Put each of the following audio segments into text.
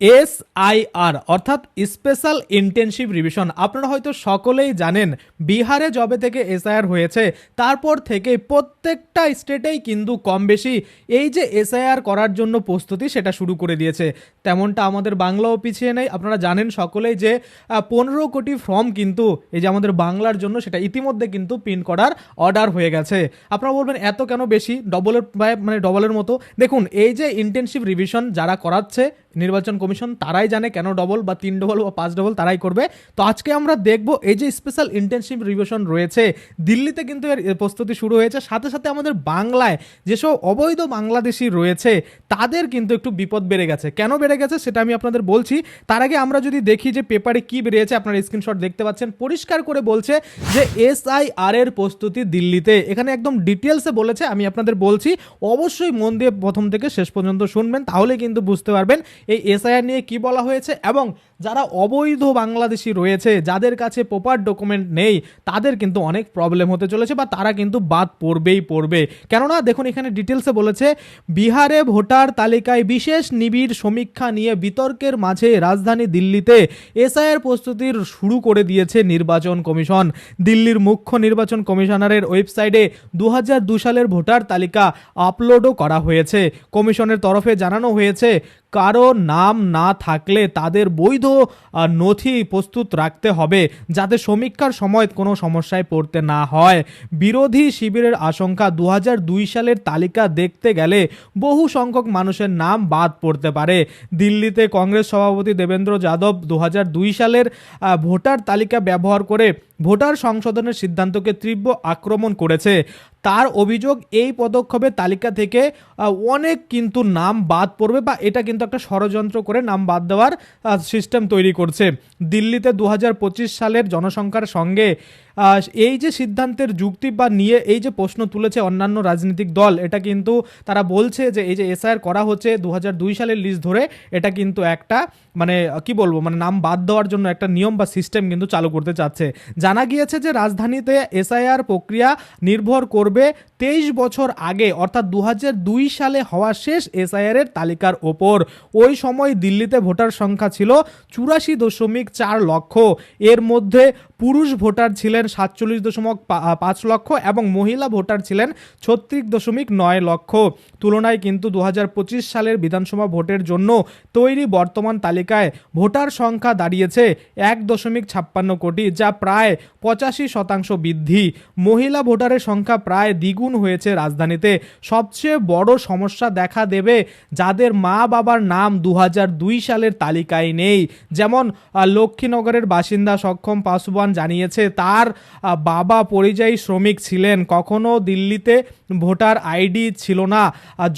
S I R অর্থাৎ special intensive revision. আপনারা হয়তো সকলেই জানেন, বিহারে জবে থেকে এসআইআর হয়েছে, তারপর থেকে প্রত্যেকটা স্টেটেই কিন্তু কম বেশি এই যে এসআইআর করার জন্য প্রস্তুতি সেটা শুরু করে দিয়েছে। তেমনটা আমাদের বাংলাও পিছিয়ে নেই। আপনারা জানেন সকলেই যে পনেরো কোটি ফর্ম কিন্তু, এই যে আমাদের বাংলার জন্য সেটা ইতিমধ্যে কিন্তু প্রিন্ট করার অর্ডার হয়ে গেছে। আপনারা বলবেন, এত কেন বেশি? ডবলের মানে ডবলের মতো? দেখুন, এই যে ইন্টেনসিভ রিভিশন যারা করাচ্ছে নির্বাচন কমিশন তারাই জানে কেন ডবল বা তিন ডবল বা পাঁচ ডবল তারাই করবে। তো আজকে আমরা দেখব এই যে স্পেশাল ইন্টেনসিভ রিভিশন রয়েছে, দিল্লিতে কিন্তু এর প্রস্তুতি শুরু হয়েছে। সাথে সাথে আমাদের বাংলায় যেসব অবৈধ বাংলাদেশি রয়েছে, তাদের কিন্তু একটু বিপদ বেড়ে গেছে। কেন বেড়ে গেছে সেটা আমি আপনাদের বলছি। তার আগে আমরা যদি দেখি যে পেপারে কি বেরিয়েছে, আপনারা স্ক্রিনশট দেখতে পাচ্ছেন। পরিষ্কার করে বলছে যে এসআইআর এর প্রস্তুতি দিল্লিতে। এখানে একদম ডিটেলসে বলেছে, আমি আপনাদের বলছি। অবশ্যই মন দিয়ে প্রথম থেকে শেষ পর্যন্ত শুনবেন, তাহলে কিন্তু বুঝতে পারবেন এই এসআইআর নিয়ে কি বলা হয়েছে এবং যারা অবৈধ বাংলাদেশি রয়েছে, যাদের কাছে প্রপার ডকুমেন্ট নেই, তাদের কিন্তু অনেক প্রবলেম হতে চলেছে বা তারা কিন্তু বাদ পড়বেই পড়বে। কেননা দেখুন, এখানে ডিটেলসে বলেছে, বিহারে ভোটার তালিকায় বিশেষ নিবিড় সমীক্ষা নিয়ে বিতর্কের মাঝে রাজধানী দিল্লিতে এসআইয়ের প্রস্তুতির শুরু করে দিয়েছে নির্বাচন কমিশন। দিল্লির মুখ্য নির্বাচন কমিশনারের ওয়েবসাইটে দু সালের ভোটার তালিকা আপলোডও করা হয়েছে। কমিশনের তরফে জানানো হয়েছে, কারও নাম না থাকলে তাদের বৈধ নথি প্রস্তুত রাখতে হবে যাতে সমীক্ষার সময় কোনো সমস্যায় পড়তে না হয়। বিরোধী শিবিরের আশঙ্কা দু হাজার দুই সালের তালিকা দেখতে গেলে বহু সংখ্যক মানুষের নাম বাদ পড়তে পারে। দিল্লিতে কংগ্রেস সভাপতি দেবেন্দ্র যাদব দু হাজার দুই সালের ভোটার তালিকা ব্যবহার করে ভোটার সংশোধনের সিদ্ধান্তকে তীব্র আক্রমণ করেছে। তার অভিযোগ এই পদক্ষেপের তালিকা থেকে অনেক কিন্তু নাম বাদ পড়বে বা এটা কিন্তু একটা ষড়যন্ত্র করে নাম বাদ দেওয়ার সিস্টেম তৈরি করছে। দিল্লিতে দু হাজার পঁচিশ সালের জনসংখ্যার সঙ্গে এই যে সিদ্ধান্তের যুক্তি বা নিয়ে এই যে প্রশ্ন তুলেছে অন্যান্য রাজনৈতিক দল, এটা কিন্তু তারা বলছে যে এই যে এসআইআর করা হচ্ছে দু হাজার দুই সালের লিস্ট ধরে, এটা কিন্তু একটা মানে কি বলব মানে নাম বাদ দেওয়ার জন্য একটা নিয়ম বা সিস্টেম কিন্তু চালু করতে চাচ্ছে। জানা গিয়েছে যে রাজধানীতে এসআইআর প্রক্রিয়া নির্ভর করবে তেইশ বছর আগে, অর্থাৎ দু হাজার দুই সালে হওয়া শেষ এসআইআর এর তালিকার ওপর। ওই সময় দিল্লিতে ভোটার সংখ্যা ছিল চুরাশি দশমিক চার লক্ষ। এর মধ্যে পুরুষ ভোটার ছিলেন সাতচল্লিশ দশমিক পাঁচ লক্ষ এবং মহিলা ভোটার ছিলেন ছত্রিশ দশমিক নয় লক্ষ। তুলনায় কিন্তু দু হাজার পঁচিশ সালের বিধানসভা ভোটের জন্য তৈরি বর্তমান তালিকায় ভোটার সংখ্যা দাঁড়িয়েছে এক দশমিক ছাপ্পান্ন কোটি, যা প্রায় পঁচাশি শতাংশ বৃদ্ধি। মহিলা ভোটারের সংখ্যা প্রায় দ্বিগুণ হয়েছে রাজধানীতে। সবচেয়ে বড় সমস্যা দেখা দেবে যাদের মা বাবার নাম দু হাজার দুই সালের তালিকায় নেই, যেমন লক্ষ্মীনগরের বাসিন্দা সক্ষম পাসওয়ান জানিয়েছে, তার বাবা পরিযায়ী শ্রমিক ছিলেন। কখনো দিল্লিতে ভোটার আইডি ছিল না।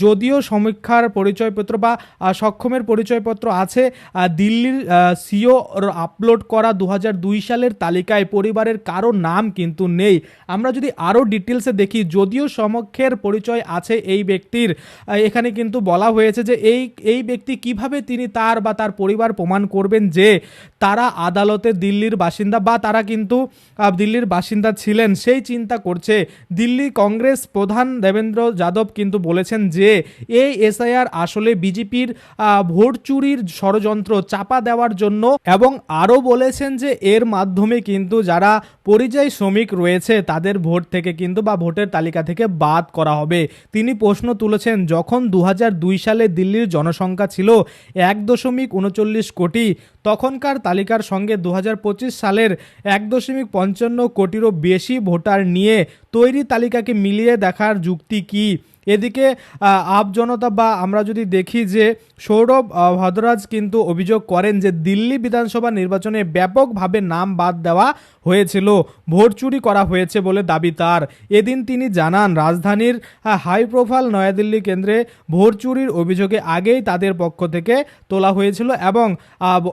যদিও সমীক্ষার পরিচয়পত্র বা সক্ষমের পরিচয়পত্র আছে দিল্লির সিও আপলোড করা দু হাজার দুই সালের তালিকায় পরিবারের কারও নাম কিন্তু নেই। আমরা যদি আরও ডিটেলসে দেখি, যদিও সমক্ষের পরিচয় আছে এই ব্যক্তির এখানে কিন্তু বলা হয়েছে যে এই এই ব্যক্তি কীভাবে তিনি তার বা তার পরিবার প্রমাণ করবেন যে তারা আদালতে দিল্লির বাসিন্দা বা তারা কিন্তু দিল্লির বাসিন্দা ছিলেন। সেই চিন্তা করছে। দিল্লি কংগ্রেস প্রধান দেবেন্দ্র যাদব কিন্তু বলেছেন যে, এই এসআইআর আসলে বিজেপির ভোট চুরির ষড়যন্ত্র চাপা দেওয়ার জন্য এবং আরও বলেছেন যে, এর মাধ্যমে কিন্তু যারা পরিযায়ী শ্রমিক রয়েছে, তাদের ভোট থেকে কিন্তু বা ভোটের তালিকা থেকে বাদ করা হবে। তিনি প্রশ্ন তুলেছেন, যখন দু হাজার দুই সালে দিল্লির জনসংখ্যা ছিল এক দশমিক উনচল্লিশ কোটি, তখনকার তালিকার সঙ্গে দু হাজার পঁচিশ সালের এক দশমিক পঞ্চান্ন কোটিরও বেশি ভোটার নিয়ে তৈরি তালিকাকে মিলিয়ে দেখার যুক্তি কী? এদিকে আপ জনতা বা আমরা যদি দেখি যে সৌরভ আহ, ভদ্রাজ কিন্তু অভিযোগ করেন যে দিল্লি বিধানসভা নির্বাচনে ব্যাপকভাবে নাম বাদ দেওয়া হয়েছিল ভোট চুরি করা হয়েছে বলে দাবি তার। এদিন তিনি জানান রাজধানীর হাই প্রোফাইল নয়াদিল্লি কেন্দ্রে ভোট চুরির অভিযোগে আগেই তাদের পক্ষ থেকে তোলা হয়েছিল এবং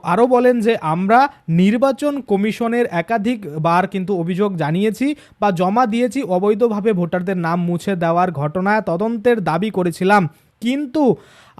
আরও বলেন যে আমরা নির্বাচন কমিশনের একাধিক বার কিন্তু অভিযোগ জানিয়েছি বা জমা দিয়েছি অবৈধভাবে ভোটারদের নাম মুছে দেওয়ার ঘটনায় তদন্তের দাবি করেছিলাম। কিন্তু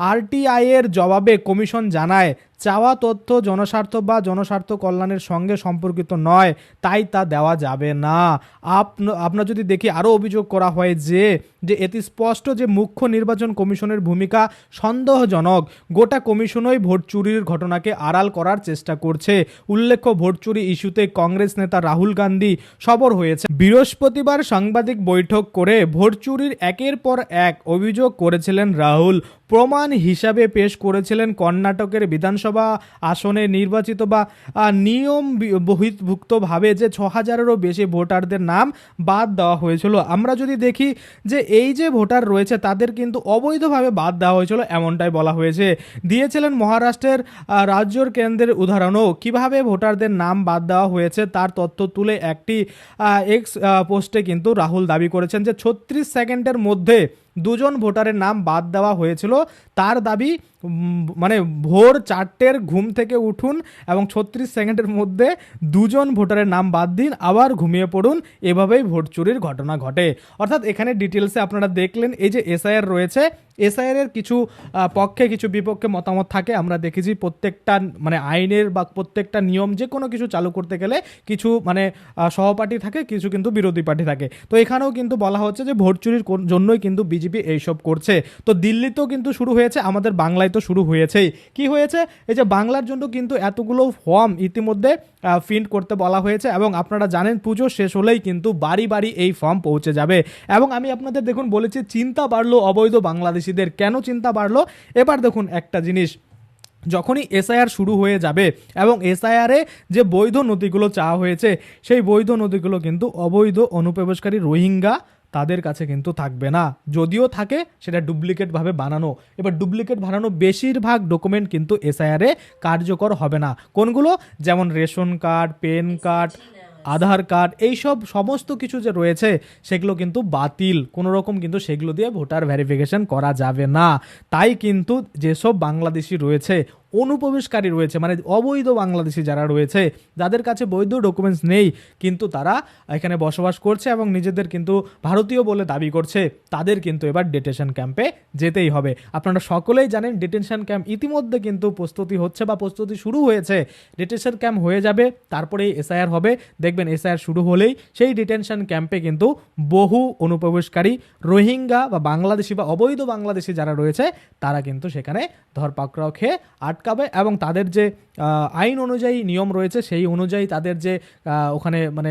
আরটিআই এর জবাবে কমিশন জানায়, চাওয়া তথ্য জনস্বার্থ বা জনস্বার্থ কল্যাণের সঙ্গে সম্পর্কিত নয়, তাই তা দেওয়া যাবে না। আপন- আপনার যদি দেখি আরও অভিযোগ করা হয় যে যে এটি স্পষ্ট যে মুখ্য নির্বাচন কমিশনের ভূমিকা সন্দেহজনক, গোটা কমিশনই ভোট চুরির ঘটনাকে আড়াল করার চেষ্টা করছে। উল্লেখ্য, ভোট চুরি ইস্যুতে কংগ্রেস নেতা রাহুল গান্ধী সবর হয়েছে। বৃহস্পতিবার সাংবাদিক বৈঠক করে ভোট চুরির একের পর এক অভিযোগ করেছিলেন রাহুল। প্রমাণ হিসাবে পেশ করেছিলেন কর্ণাটকের বিধানসভা আসনে নির্বাচিত বা নিয়ম বহির্ভুক্তভাবে যে ছ হাজারেরও বেশি ভোটারদের নাম বাদ দেওয়া হয়েছিল। আমরা যদি দেখি যে এই যে ভোটার রয়েছে, তাদের কিন্তু অবৈধভাবে বাদ দেওয়া হয়েছিল এমনটাই বলা হয়েছে। দিয়েছিলেন মহারাষ্ট্রের রাজ্যর কেন্দ্রের উদাহরণও। কীভাবে ভোটারদের নাম বাদ দেওয়া হয়েছে তার তথ্য তুলে একটি এক্স পোস্টে কিন্তু রাহুল দাবি করেছেন যে ছত্রিশ সেকেন্ডের মধ্যে দুজন ভোটারের নাম বাদ দেওয়া হয়েছিল। তার দাবি মানে ভোর চারটের ঘুম থেকে উঠুন এবং ছত্রিশ সেকেন্ডের মধ্যে দুজন ভোটারের নাম বাদ দিন, আবার ঘুমিয়ে পড়ুন। এভাবেই ভোট চুরির ঘটনা ঘটে। অর্থাৎ এখানে ডিটেলসে আপনারা দেখলেন, এই যে এসআইআর রয়েছে এসআইআর কিছু পক্ষে কিছু বিপক্ষে মতামত থাকে। আমরা দেখেছি প্রত্যেকটা মানে আইনের বা প্রত্যেকটা নিয়ম যে কোনো কিছু চালু করতে গেলে কিছু মানে সহপাঠী থাকে, কিছু কিন্তু বিরোধী পার্টি থাকে। তো এখানেও কিন্তু বলা হচ্ছে যে ভোট চুরির জন্যই কিন্তু বিজেপি এইসব করছে। তো দিল্লিতেও কিন্তু শুরু হয়েছে, আমাদের বাংলায় তো শুরু হয়েছেই। কি হয়েছে? এই যে বাংলার জন্য কিন্তু এতগুলো ফর্ম ইতিমধ্যে প্রিন্ট করতে বলা হয়েছে এবং আপনারা জানেন পুজো শেষ হলেই কিন্তু বাড়ি বাড়ি এই ফর্ম পৌঁছে যাবে। এবং আমি আপনাদের দেখুন বলেছি, চিন্তা বাড়লো অবৈধ বাংলাদেশিদের। কেন চিন্তা বাড়লো? এবার দেখুন একটা জিনিস। যখনই এসআইআর শুরু হয়ে যাবে এবং এসআইআরে যে বৈধ নথিগুলো চাওয়া হয়েছে, সেই বৈধ নথিগুলো কিন্তু অবৈধ অনুপ্রবেশকারী রোহিঙ্গা তাদের কাছে কিন্তু থাকবে না। যদিও থাকে সেটা ডুপ্লিকেটভাবে বানানো। এবার ডুপ্লিকেট বানানো বেশিরভাগ ডকুমেন্ট কিন্তু এসআইআরে কার্যকর হবে না। কোনগুলো? যেমন ration card PAN card Aadhaar card এইসব সমস্ত কিছু যে রয়েছে সেগুলো কিন্তু বাতিল। কোনো রকম কিন্তু সেগুলো দিয়ে ভোটার ভেরিফিকেশন করা যাবে না। তাই কিন্তু যেসব বাংলাদেশি রয়েছে অনুপ্রবেশকারী রয়েছে মানে অবৈধ বাংলাদেশি যারা রয়েছে, যাদের কাছে বৈধ ডকুমেন্টস নেই, কিন্তু তারা এখানে বসবাস করছে এবং নিজেদের কিন্তু ভারতীয় বলে দাবি করছে, তাদের কিন্তু এবার ডিটেনশন ক্যাম্পে যেতেই হবে। আপনারা সকলেই জানেন ডিটেনশন ক্যাম্প ইতিমধ্যে কিন্তু প্রস্তুতি হচ্ছে বা প্রস্তুতি শুরু হয়েছে। ডিটেনশন ক্যাম্প হয়ে যাবে তারপরেই এসআইআর হবে। দেখবেন এসআইআর শুরু হলেই সেই ডিটেনশন ক্যাম্পে কিন্তু বহু অনুপ্রবেশকারী, রোহিঙ্গা বা বাংলাদেশি বা অবৈধ বাংলাদেশি যারা রয়েছে, তারা কিন্তু সেখানে ধরপাকড়াও খেয়ে আটকাবে এবং তাদের যে আইন অনুযায়ী নিয়ম রয়েছে, সেই অনুযায়ী তাদের যে ওখানে মানে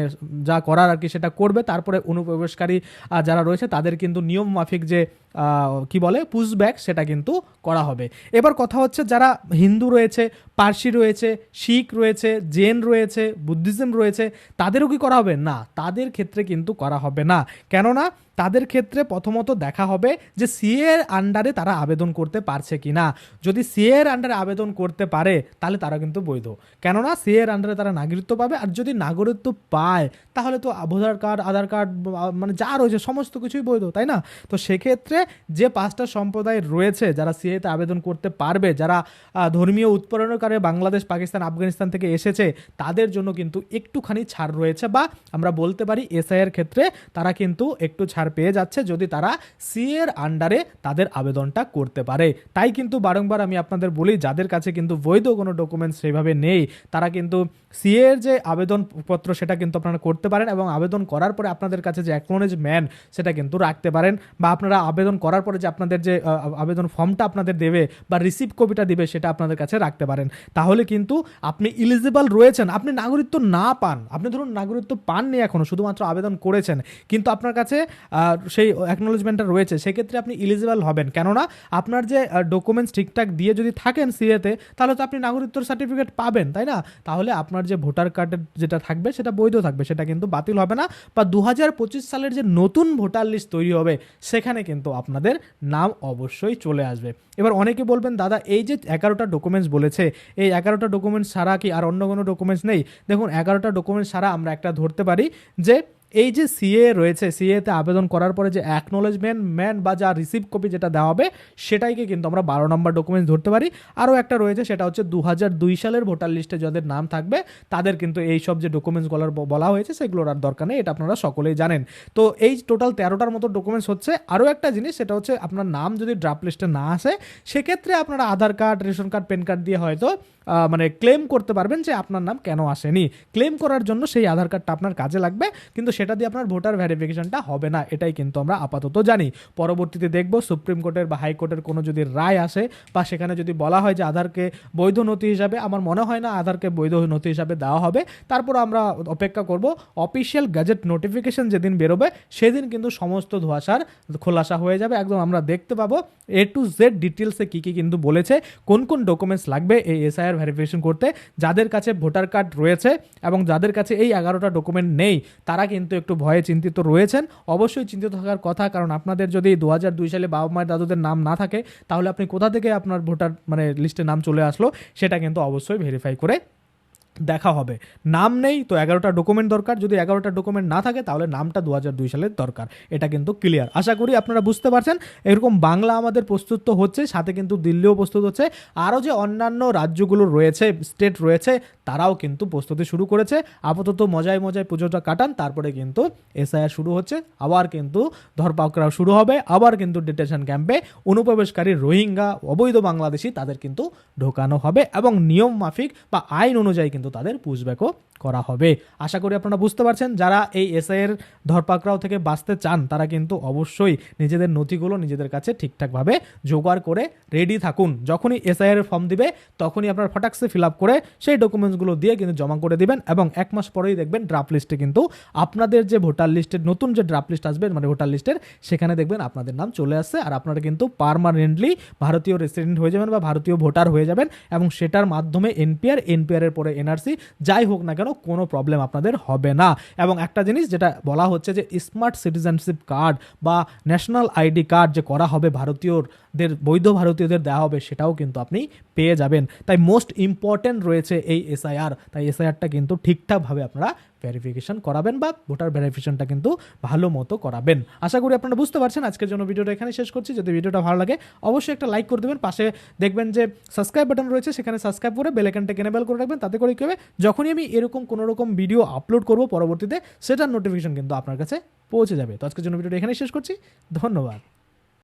যা করার আর কি সেটা করবে। তারপরে অনুপ্রবেশকারী যারা রয়েছে তাদের কিন্তু নিয়ম মাফিক যে কি বলে? পুশব্যাক সেটা কিন্তু করা হবে। এবার কথা হচ্ছে যারা হিন্দু রয়েছে, পার্সি রয়েছে, শিখ রয়েছে, জেন রয়েছে, বুদ্ধিজম রয়েছে, তাদেরও কি করা হবে? না, তাদের ক্ষেত্রে কিন্তু করা হবে না। কেননা তাদের ক্ষেত্রে প্রথমত দেখা হবে যে সিএ এর আন্ডারে তারা আবেদন করতে পারছে কি না যদি সিএ এর আন্ডারে আবেদন করতে পারে, তাহলে তারা কিন্তু বৈধ। কেননা সিএ এর আন্ডারে তারা নাগরিকত্ব পাবে, আর যদি নাগরিকত্ব পায়, তাহলে তো ভোটার কার্ড আধার কার্ড মানে যা রয়েছে, সমস্ত কিছুই বৈধ, তাই না? তো সেক্ষেত্রে যে পাঁচটা সম্প্রদায় রয়েছে যারা সিএতে আবেদন করতে পারবে, যারা ধর্মীয় উৎপীড়নকারী বাংলাদেশ, পাকিস্তান, আফগানিস্তান থেকে এসেছে, তাদের জন্য কিন্তু একটুখানি ছাড় রয়েছে বা আমরা বলতে পারি এসআইয়ের ক্ষেত্রে তারা কিন্তু একটু ছাড় পেয়ে যাচ্ছে যদি তারা সিএর আন্ডারে তাদের আবেদনটা করতে পারে। তাই কিন্তু বারংবার আমি আপনাদের বলি, যাদের কাছে কিন্তু বৈধ কোনো ডকুমেন্টস সেইভাবে নেই, তারা কিন্তু সি এর যে আবেদনপত্র সেটা কিন্তু আপনারা করতে পারেন এবং আবেদন করার পরে আপনাদের কাছে যে অ্যাকনোলেজমেন্ট সেটা কিন্তু রাখতে পারেন বা আপনারা আবেদন করার পরে যে আপনাদের যে আবেদন ফর্মটা আপনাদের দেবে বা রিসিভ কপিটা দেবে সেটা আপনাদের কাছে রাখতে পারেন। তাহলে কিন্তু আপনি ইলিজিবল রয়েছেন। আপনি নাগরিকত্ব না পান, আপনি ধরুন নাগরিকত্ব পাননি এখনও, শুধুমাত্র আবেদন করেছেন, কিন্তু আপনার কাছে সেই অ্যাকনোলেজমেন্টটা রয়েছে, সেক্ষেত্রে আপনি ইলিজিবল হবেন। কেননা আপনার যে ডকুমেন্টস ঠিকঠাক দিয়ে যদি থাকেন সিএতে তাহলে তো আপনি নাগরিকত্বর সার্টিফিকেট পাবেন, তাই না? তাহলে আপনার যে ভোটার কার্ডের যেটা থাকবে, সেটা বৈধ থাকবে, সেটা কিন্তু বাতিল হবে না। বা দু হাজার পঁচিশ সালের যে নতুন ভোটার লিস্ট তৈরি হবে, সেখানে কিন্তু আপনাদের নাম অবশ্যই চলে আসবে। এবার অনেকে বলবেন, দাদা, এই যে এগারোটা ডকুমেন্টস বলেছে, এই এগারোটা ডকুমেন্টস ছাড়া কি আর অন্য কোনো ডকুমেন্টস নেই? দেখুন, এগারোটা ডকুমেন্টস ছাড়া আমরা একটা ধরতে পারি যে এই যে সিএ রয়েছে সিএতে আবেদন করার পরে যে অ্যাকনোলেজমেন্ট ম্যান বা যা রিসিভ কপি যেটা দেওয়া হবে, সেটাইকে কিন্তু আমরা বারো নম্বর ডকুমেন্টস ধরতে পারি। আরও একটা রয়েছে, সেটা হচ্ছে দু দুই সালের ভোটার লিস্টে যাদের নাম থাকবে, তাদের কিন্তু এই সব যে ডকুমেন্টসগুলোর বলা হয়েছে, সেগুলোর আর দরকার নেই, এটা আপনারা সকলেই জানেন। তো এই টোটাল তেরোটার মতো ডকুমেন্টস হচ্ছে। আরও একটা জিনিস, সেটা হচ্ছে আপনার নাম যদি ড্রাফট লিস্টে না আসে, সেক্ষেত্রে আপনারা Aadhaar card, ration card PAN card দিয়ে হয়তো মানে ক্লেম করতে পারবেন যে আপনার নাম কেন আসেনি। ক্লেম করার জন্য সেই আধার কার্ডটা আপনার কাজে লাগবে, কিন্তু সেটা দিয়ে আপনার ভোটার ভেরিফিকেশনটা হবে না, এটাই কিন্তু আমরা আপাতত জানি। পরবর্তীতে দেখব সুপ্রিম কোর্টের বা হাইকোর্টের কোনো যদি রায় আসে বা সেখানে যদি বলা হয় যে আধারকে বৈধ নথি হিসাবে, আমার মনে হয় না আধারকে বৈধ নথি হিসাবে দেওয়া হবে। তারপর আমরা অপেক্ষা করব, অফিসিয়াল গ্যাজেট নোটিফিকেশন যেদিন বেরোবে, সেদিন কিন্তু সমস্ত ধোয়াশার খোলাসা হয়ে যাবে। একদম আমরা দেখতে পাবো এ টু জেড ডিটেলসে কী কী কিন্তু বলেছে, কোন কোন ডকুমেন্টস লাগবে এই এসআইআর ভেরিফিকেশন করতে, যাদের কাছে ভোটার কার্ড রয়েছে এবং যাদের কাছে এই এগারোটা ডকুমেন্ট নেই, তারা কিন্তু একটু ভয়ে চিন্তিত রয়েছেন। অবশ্যই চিন্তিত থাকার কথা, কারণ আপনাদের যদি দু হাজার দুই সালে বাবা মায়ের দাদুদের নাম না থাকে, তাহলে আপনি কোথা থেকে আপনার ভোটার মানে লিস্টে নাম চলে আসলো, সেটা কিন্তু অবশ্যই ভেরিফাই করে দেখা হবে। নাম নেই, তো এগারোটা ডকুমেন্ট দরকার। যদি এগারোটা ডকুমেন্ট না থাকে, তাহলে নামটা দু হাজার দুই সালের দরকার। এটা কিন্তু ক্লিয়ার আশা করি আপনারা বুঝতে পারছেন। এরকম বাংলা আমাদের প্রস্তুত তো হচ্ছে, সাথে কিন্তু দিল্লিও প্রস্তুত হচ্ছে। আরও যে অন্যান্য রাজ্যগুলো রয়েছে স্টেট রয়েছে, তারাও কিন্তু প্রস্তুতি শুরু করেছে। আপাতত মজায় মজায় পুজোটা কাটান, তারপরে কিন্তু এসআইআর শুরু হচ্ছে। আবার কিন্তু ধরপাকড়া শুরু হবে। আবার কিন্তু ডিটেনশন ক্যাম্পে অনুপ্রবেশকারী রোহিঙ্গা, অবৈধ বাংলাদেশি, তাদের কিন্তু ঢোকানো হবে। এবং নিয়ম মাফিক বা আইন অনুযায়ী কিন্তু তাদের পুষব্যাকও করা হবে। আশা করি আপনারা বুঝতে পারছেন, যারা এই এসআইয়ের ধরপাকড়াও থেকে বাঁচতে চান, তারা কিন্তু অবশ্যই নিজেদের নথিগুলো নিজেদের কাছে ঠিকঠাকভাবে জোগাড় করে রেডি থাকুন। যখনই এসআইয়ের ফর্ম দিবে, তখনই আপনার ফটাক্সে ফিল আপ করে সেই ডকুমেন্টসগুলো দিয়ে কিন্তু জমা করে দিবেন এবং এক মাস পরেই দেখবেন ড্রাফট লিস্টে কিন্তু আপনাদের যে ভোটার লিস্টের নতুন যে ড্রাফট লিস্ট আসবে মানে ভোটার লিস্টের সেখানে দেখবেন আপনাদের নাম চলে আসছে আর আপনারা কিন্তু পারমানেন্টলি ভারতীয় রেসিডেন্ট হয়ে যাবেন বা ভারতীয় ভোটার হয়ে যাবেন এবং সেটার মাধ্যমে এনপিআর এনপিআর এর পরে এনআরসি যাই হোক না কেন কোনো প্রবলেম আপনাদের হবে না। এবং একটা জিনিস যেটা বলা হচ্ছে যে স্মার্ট সিটিজেনশিপ কার্ড বা ন্যাশনাল আইডি কার্ড যে করা হবে ভারতীয়দের, বৈধ ভারতীয়দের দেওয়া হবে, সেটাও কিন্তু আপনি পেয়ে যাবেন। তাই মোস্ট ইম্পর্টেন্ট রয়েছে এই এসআইআর তাই এসআইআরটা কিন্তু ঠিকঠাকভাবে আপনারা ভেরিফিকেশন করাবেন বা ভোটার ভেরিফিকেশনটা কিন্তু ভালো মতো করাবেন। আশা করি আপনারা বুঝতে পারছেন। আজকের জন্য ভিডিওটা এখানে শেষ করছি। যদি ভিডিওটা ভালো লাগে, অবশ্যই একটা লাইক করে দেবেন। পাশে দেখবেন যে সাবস্ক্রাইব বাটন রয়েছে, সেখানে সাবস্ক্রাইব করে বেলাইকানটা এনেবেল করে রাখবেন। তাতে করে কী হবে? যখনই আমি এরকম কোনো রকম ভিডিও আপলোড করব পরবর্তীতে, সেটার নোটিফিকেশন কিন্তু আপনার কাছে পৌঁছে যাবে। তো আজকের জন্য ভিডিওটা এখানে শেষ করছি। ধন্যবাদ।